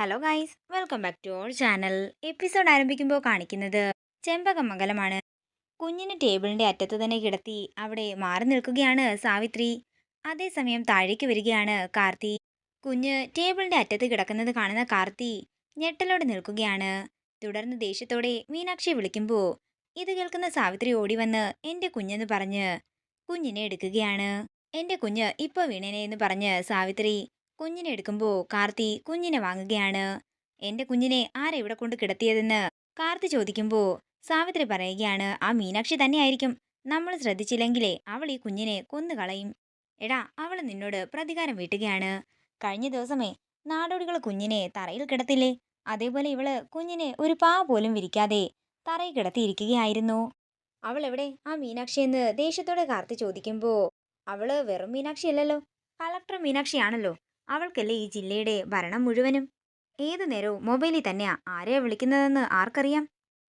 Hello guys welcome back to our channel episode ആരംഭിക്കുമ്പോൾ കാണിക്കുന്നത് ചെമ്പകമംഗലമാണ് കുഞ്ഞിനെ ടേബിളിന്റെ അറ്റത്ത് തന്നെ കിടത്തി അവിടെ മാറി നിൽക്കുകയാണ് സാവിത്രി. അതേസമയം താഴേക്ക് വരികയാണ് കാർത്തി. കുഞ്ഞ് ടേബിളിന്റെ അറ്റത്ത് കിടക്കുന്നത് കാണുന്ന കാർത്തി ഞെട്ടലോടെ നിൽക്കുകയാണ്. തുടർന്ന് ദേഷ്യത്തോടെ മീനാക്ഷിയെ വിളിക്കുമ്പോൾ ഇത് കേൾക്കുന്ന സാവിത്രി ഓടി വന്ന് എന്റെ കുഞ്ഞെന്ന് പറഞ്ഞ് കുഞ്ഞിനെ എടുക്കുകയാണ്. എന്റെ കുഞ്ഞ് ഇപ്പോൾ വീണേനെ എന്ന് പറഞ്ഞ് സാവിത്രി കുഞ്ഞിനെ എടുക്കുമ്പോൾ കാർത്തി കുഞ്ഞിനെ വാങ്ങുകയാണ്. എന്റെ കുഞ്ഞിനെ ആരാ ഇവിടെ കൊണ്ട് കിടത്തിയതെന്ന്? കാർത്തി ചോദിക്കുമ്പോൾ സാവിത്രി പറയുകയാണ് ആ മീനാക്ഷി തന്നെയായിരിക്കും. നമ്മൾ ശ്രദ്ധിച്ചില്ലെങ്കിലേ അവൾ ഈ കുഞ്ഞിനെ കൊന്നുകളയും എടാ അവൾ നിന്നോട് പ്രതികാരം വീട്ടുകയാണ്. കഴിഞ്ഞ ദിവസമേ നാടോടികൾ കുഞ്ഞിനെ തറയിൽ കിടത്തില്ലേ? അതേപോലെ ഇവൾ കുഞ്ഞിനെ ഒരു പാ പോലും വിരിക്കാതെ തറയിൽ കിടത്തിയിരിക്കുകയായിരുന്നു. അവൾ എവിടെ? ആ മീനാക്ഷി എന്ന് ദേഷ്യത്തോടെ കാർത്തി ചോദിക്കുമ്പോൾ അവൾ വെറും മീനാക്ഷി അല്ലല്ലോ. കളക്ടർ മീനാക്ഷിയാണല്ലോ അവൾക്കല്ലേ ഈ ജില്ലയുടെ ഭരണം മുഴുവനും? ഏതു നേരവും മൊബൈലിൽ തന്നെയാ ആരെയാ വിളിക്കുന്നതെന്ന് ആർക്കറിയാം?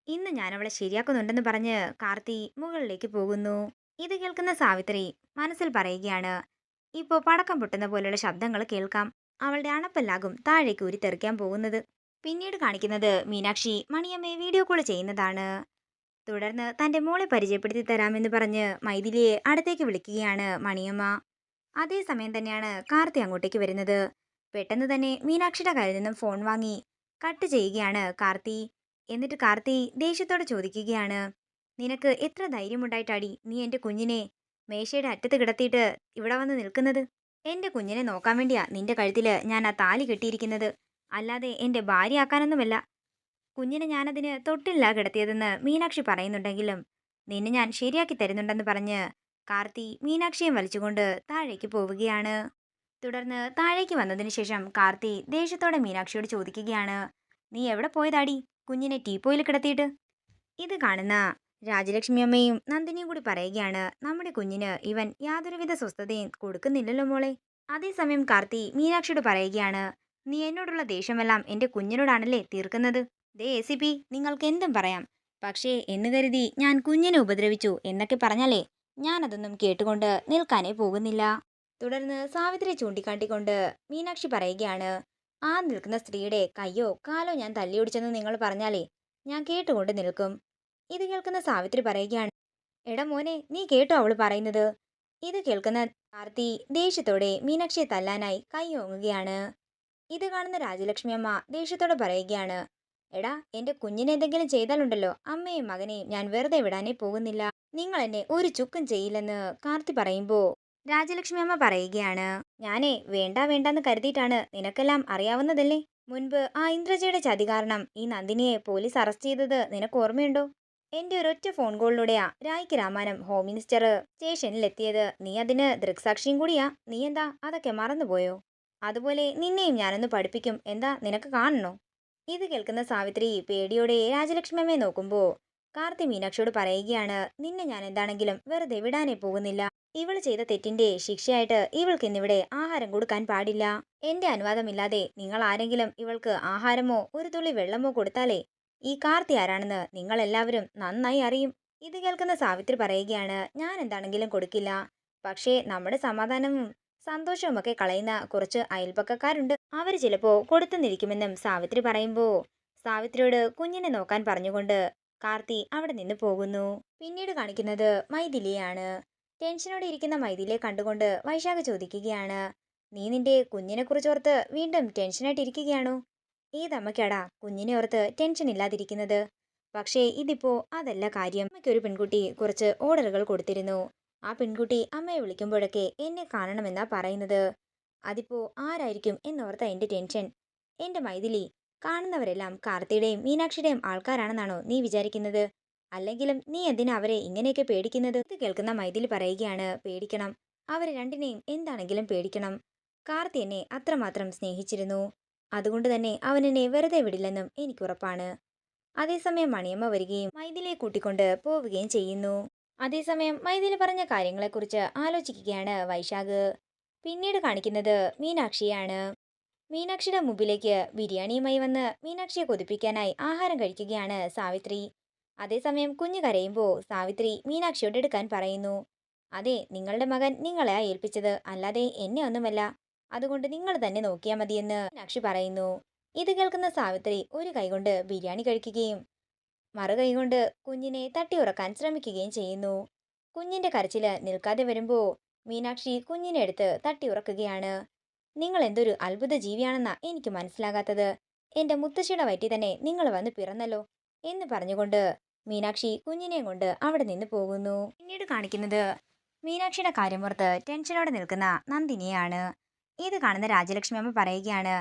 ഇന്ന് ഞാൻ അവളെ ശരിയാക്കുന്നുണ്ടെന്ന് പറഞ്ഞ് കാർത്തി മുകളിലേക്ക് പോകുന്നു. ഇത് കേൾക്കുന്ന സാവിത്രി മനസ്സിൽ പറയുകയാണ് ഇപ്പോൾ പടക്കം പൊട്ടുന്ന പോലെയുള്ള ശബ്ദങ്ങൾ കേൾക്കാം. അവളുടെ അണപ്പല്ലാകും താഴേക്ക് ഉരുത്തെറിക്കാൻ പോകുന്നത്. പിന്നീട് കാണിക്കുന്നത് മീനാക്ഷി മണിയമ്മയെ വീഡിയോ കോൾ ചെയ്യുന്നതാണ്. തുടർന്ന് തന്റെ മോളെ പരിചയപ്പെടുത്തി തരാമെന്ന് പറഞ്ഞ് മൈഥിലിയെ അടുത്തേക്ക് വിളിക്കുകയാണ് മണിയമ്മ. അതേസമയം തന്നെയാണ് കാർത്തി അങ്ങോട്ടേക്ക് വരുന്നത്. പെട്ടെന്ന് തന്നെ മീനാക്ഷിയുടെ കയ്യിൽ നിന്നും ഫോൺ വാങ്ങി കട്ട് ചെയ്യുകയാണ് കാർത്തി. എന്നിട്ട് കാർത്തി ദേഷ്യത്തോടെ ചോദിക്കുകയാണ് നിനക്ക് എത്ര ധൈര്യമുണ്ടായിട്ടാടി നീ എന്റെ കുഞ്ഞിനെ മേശയുടെ അറ്റത്ത് കിടത്തിയിട്ട് ഇവിടെ വന്ന് നിൽക്കുന്നത്? എന്റെ കുഞ്ഞിനെ നോക്കാൻ വേണ്ടിയാ നിന്റെ കഴുത്തിൽ ഞാൻ ആ താലി കെട്ടിയിരിക്കുന്നത്. അല്ലാതെ എന്റെ ഭാര്യയാക്കാനൊന്നുമല്ല. കുഞ്ഞിനെ ഞാനതിന് തൊട്ടില്ല കിടത്തിയതെന്ന് മീനാക്ഷി പറയുന്നുണ്ടെങ്കിലും നിന്നെ ഞാൻ ശരിയാക്കി തരുന്നുണ്ടെന്ന് പറഞ്ഞ് കാർത്തി മീനാക്ഷിയും വലിച്ചുകൊണ്ട് താഴേക്ക് പോവുകയാണ്. തുടർന്ന് താഴേക്ക് വന്നതിന് ശേഷം കാർത്തി ദേഷ്യത്തോടെ മീനാക്ഷിയോട് ചോദിക്കുകയാണ് നീ എവിടെ പോയതാടി? കുഞ്ഞിനെ ടീപ്പോയിൽ കിടത്തിയിട്ട്? ഇത് കാണുന്ന രാജലക്ഷ്മി അമ്മയും നന്ദിനിയും കൂടി പറയുകയാണ് നമ്മുടെ കുഞ്ഞിന് ഇവൻ യാതൊരുവിധ സ്വസ്ഥതയും കൊടുക്കുന്നില്ലല്ലോ മോളെ. അതേസമയം കാർത്തി മീനാക്ഷിയോട് പറയുകയാണ് നീ എന്നോടുള്ള ദേഷ്യമെല്ലാം എന്റെ കുഞ്ഞിനോടാണല്ലേ തീർക്കുന്നത്? ദേ എ സി പി നിങ്ങൾക്ക് എന്തും പറയാം. പക്ഷേ എന്ന് കരുതി ഞാൻ കുഞ്ഞിനെ ഉപദ്രവിച്ചു എന്നൊക്കെ പറഞ്ഞാലേ ഞാനതൊന്നും കേട്ടുകൊണ്ട് നിൽക്കാനേ പോകുന്നില്ല. തുടർന്ന് സാവിത്രി ചൂണ്ടിക്കാട്ടിക്കൊണ്ട് മീനാക്ഷി പറയുകയാണ് ആ നിൽക്കുന്ന സ്ത്രീയുടെ കയ്യോ കാലോ ഞാൻ തല്ലിയൊടിച്ചെന്ന് നിങ്ങൾ പറഞ്ഞാലേ ഞാൻ കേട്ടുകൊണ്ട് നിൽക്കും. ഇത് കേൾക്കുന്ന സാവിത്രി പറയുകയാണ് എടാ മോനെ നീ കേട്ടോ അവൾ പറയുന്നത്? ഇത് കേൾക്കുന്ന കാർത്തി ദേഷ്യത്തോടെ മീനാക്ഷിയെ തല്ലാനായി കൈ ഓങ്ങുകയാണ്. ഇത് കാണുന്ന രാജലക്ഷ്മി അമ്മ ദേഷ്യത്തോടെ പറയുകയാണ് എടാ എന്റെ കുഞ്ഞിനെ എന്തെങ്കിലും ചെയ്താലുണ്ടല്ലോ അമ്മയും മകനെയും ഞാൻ വെറുതെ വിടാനേ പോകുന്നില്ല. നിങ്ങൾ എന്നെ ഒരു ചുക്കും ചെയ്യില്ലെന്ന് കാർത്തി പറയുമ്പോ രാജലക്ഷ്മി അമ്മ പറയുകയാണ് ഞാനേ വേണ്ട വേണ്ടെന്ന് കരുതിയിട്ടാണ് നിനക്കെല്ലാം അറിയാവുന്നതല്ലേ? മുൻപ് ആ ഇന്ദ്രജയുടെ ചതി കാരണം ഈ നന്ദിനിയെ പോലീസ് അറസ്റ്റ് ചെയ്തത് നിനക്ക് ഓർമ്മയുണ്ടോ? എന്റെ ഒരൊറ്റ ഫോൺ കോളിലൂടെയാ രായ്ക്ക് രാമാനം ഹോം മിനിസ്റ്റർ സ്റ്റേഷനിൽ എത്തിയത് നീ അതിന് ദൃക്സാക്ഷിയും കൂടിയാ. നീ എന്താ അതൊക്കെ മറന്നുപോയോ? അതുപോലെ നിന്നെയും ഞാനൊന്ന് പഠിപ്പിക്കും. എന്താ നിനക്ക് കാണണോ? ഇത് കേൾക്കുന്ന സാവിത്രി പേടിയോടെ രാജലക്ഷ്മി അമ്മയെ നോക്കുമ്പോൾ കാർത്തി മീനാക്ഷിയോട് പറയുകയാണ് നിന്നെ ഞാൻ എന്താണെങ്കിലും വെറുതെ വിടാനേ പോകുന്നില്ല. ഇവൾ ചെയ്ത തെറ്റിന്റെ ശിക്ഷയായിട്ട് ഇവൾക്ക് ഇന്നിവിടെ ആഹാരം കൊടുക്കാൻ പാടില്ല. എന്റെ അനുവാദമില്ലാതെ നിങ്ങൾ ആരെങ്കിലും ഇവൾക്ക് ആഹാരമോ ഒരു തുള്ളി വെള്ളമോ കൊടുത്താലേ? ഈ കാർത്തി ആരാണെന്ന് നിങ്ങൾ എല്ലാവരും നന്നായി അറിയും. ഇത് കേൾക്കുന്ന സാവിത്രി പറയുകയാണ് ഞാൻ എന്താണെങ്കിലും കൊടുക്കില്ല. പക്ഷേ നമ്മുടെ സമാധാനവും സന്തോഷവുമൊക്കെ കളയുന്ന കുറച്ച് അയൽപ്പക്കക്കാരുണ്ട് അവർ ചിലപ്പോ കൊടുത്തുനിരിക്കുമെന്നും സാവിത്രി പറയുമ്പോ സാവിത്രിയോട് കുഞ്ഞിനെ നോക്കാൻ പറഞ്ഞുകൊണ്ട് കാർത്തി അവിടെ നിന്ന് പോകുന്നു. പിന്നീട് കാണിക്കുന്നത് മൈഥിലിയാണ്. ടെൻഷനോടെ ഇരിക്കുന്ന മൈഥിലിയെ കണ്ടുകൊണ്ട് വൈശാഖ ചോദിക്കുകയാണ് നീ നിന്റെ കുഞ്ഞിനെ കുറിച്ച് ഓർത്ത് വീണ്ടും ടെൻഷനായിട്ട് ഇരിക്കുകയാണോ? ഏതമ്മയ്ക്കാടാ കുഞ്ഞിനെ ഓർത്ത് ടെൻഷൻ ഇല്ലാതിരിക്കുന്നത്? പക്ഷേ ഇതിപ്പോ അതല്ല കാര്യം. അമ്മയ്ക്കൊരു പെൺകുട്ടി കുറച്ച് ഓർഡറുകൾ കൊടുത്തിരുന്നു. ആ പെൺകുട്ടി അമ്മയെ വിളിക്കുമ്പോഴൊക്കെ എന്നെ കാണണമെന്നാ പറയുന്നത്. അതിപ്പോ ആരായിരിക്കും എന്നോർത്ത എന്റെ ടെൻഷൻ. എന്റെ മൈഥിലി കാണുന്നവരെല്ലാം കാർത്തിയുടെയും മീനാക്ഷിയുടെയും ആൾക്കാരാണെന്നാണോ നീ വിചാരിക്കുന്നത്? അല്ലെങ്കിലും നീ എന്തിനാ അവരെ ഇങ്ങനെയൊക്കെ പേടിക്കുന്നത്? ഇത് കേൾക്കുന്ന മൈഥിലി പറയുകയാണ് പേടിക്കണം. അവരെ രണ്ടിനെയും എന്താണെങ്കിലും പേടിക്കണം. കാർത്തി എന്നെ അത്രമാത്രം സ്നേഹിച്ചിരുന്നു. അതുകൊണ്ട് തന്നെ അവൻ എന്നെ വെറുതെ വിടില്ലെന്നും എനിക്ക് എനിക്കുറപ്പാണ് അതേസമയം മണിയമ്മ വരികയും മൈഥിലിയെ കൂട്ടിക്കൊണ്ട് പോവുകയും ചെയ്യുന്നു. അതേസമയം മൈഥിലി പറഞ്ഞ കാര്യങ്ങളെക്കുറിച്ച് ആലോചിക്കുകയാണ് വൈശാഖ്. പിന്നീട് കാണിക്കുന്നത് മീനാക്ഷിയാണ് മീനാക്ഷിയുടെ മുമ്പിലേക്ക് ബിരിയാണിയുമായി വന്ന് മീനാക്ഷിയെ കൊതിപ്പിക്കാനായി ആഹാരം കഴിക്കുകയാണ് സാവിത്രി. അതേസമയം കുഞ്ഞു കരയുമ്പോൾ സാവിത്രി മീനാക്ഷിയോട് എടുക്കാൻ പറയുന്നു അതെ നിങ്ങളുടെ മകൻ നിങ്ങളെ ഏൽപ്പിച്ചത് അല്ലാതെ എന്നെ ഒന്നുമല്ല. അതുകൊണ്ട് നിങ്ങൾ തന്നെ നോക്കിയാൽ മതിയെന്ന് മീനാക്ഷി പറയുന്നു. ഇത് കേൾക്കുന്ന സാവിത്രി ഒരു കൈകൊണ്ട് ബിരിയാണി കഴിക്കുകയും മറു കൈകൊണ്ട് കുഞ്ഞിനെ തട്ടിയുറക്കാൻ ശ്രമിക്കുകയും ചെയ്യുന്നു. കുഞ്ഞിന്റെ കരച്ചിൽ നിൽക്കാതെ വരുമ്പോൾ മീനാക്ഷി കുഞ്ഞിനെ എടുത്ത് തട്ടിയുറക്കുകയാണ് നിങ്ങൾ എന്തൊരു അത്ഭുത ജീവിയാണെന്നാ എനിക്ക് മനസ്സിലാകാത്തത്. എന്റെ മുത്തശ്ശിയുടെ വയറ്റിൽ തന്നെ നിങ്ങൾ വന്ന് പിറന്നല്ലോ എന്ന് പറഞ്ഞുകൊണ്ട് മീനാക്ഷി കുഞ്ഞിനെയും കൊണ്ട് അവിടെ നിന്ന് പോകുന്നു. പിന്നീട് കാണിക്കുന്നത് മീനാക്ഷിയുടെ കാര്യമോർത്ത് ടെൻഷനോടെ നിൽക്കുന്ന നന്ദിനിയാണ് ഇത് കാണുന്ന രാജലക്ഷ്മി അമ്മ പറയുകയാണ്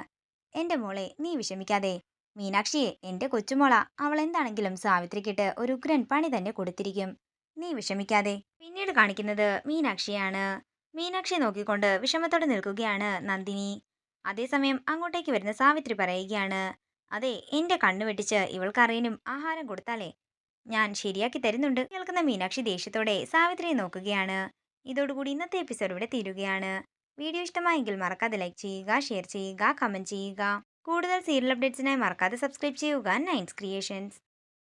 എന്റെ മോളെ നീ വിഷമിക്കാതെ. മീനാക്ഷിയെ എന്റെ കൊച്ചുമോള അവൾ എന്താണെങ്കിലും സാവിത്രിക്കിട്ട് ഒരു ഉഗ്രൻ പണി തന്നെ കൊടുത്തിരിക്കും. നീ വിഷമിക്കാതെ. പിന്നീട് കാണിക്കുന്നത് മീനാക്ഷിയാണ് മീനാക്ഷിയെ നോക്കിക്കൊണ്ട് വിഷമത്തോടെ നിൽക്കുകയാണ് നന്ദിനി. അതേസമയം അങ്ങോട്ടേക്ക് വരുന്ന സാവിത്രി പറയുകയാണ് അതെ എന്റെ കണ്ണു വെട്ടിച്ച് ഇവൾക്കറിയാനും ആഹാരം കൊടുത്താലേ. ഞാൻ ശരിയാക്കി തരുന്നുണ്ട്. കേൾക്കുന്ന മീനാക്ഷി ദേഷ്യത്തോടെ സാവിത്രിയെ നോക്കുകയാണ്. ഇതോടുകൂടി ഇന്നത്തെ എപ്പിസോഡ് ഇവിടെ തീരുകയാണ്. വീഡിയോ ഇഷ്ടമായെങ്കിൽ മറക്കാതെ ലൈക്ക് ചെയ്യുക ഷെയർ ചെയ്യുക കമന്റ് ചെയ്യുക. കൂടുതൽ സീരിയൽ അപ്ഡേറ്റ്സിനായി മറക്കാതെ സബ്സ്ക്രൈബ് ചെയ്യുക നൈൻസ് ക്രിയേഷൻസ്.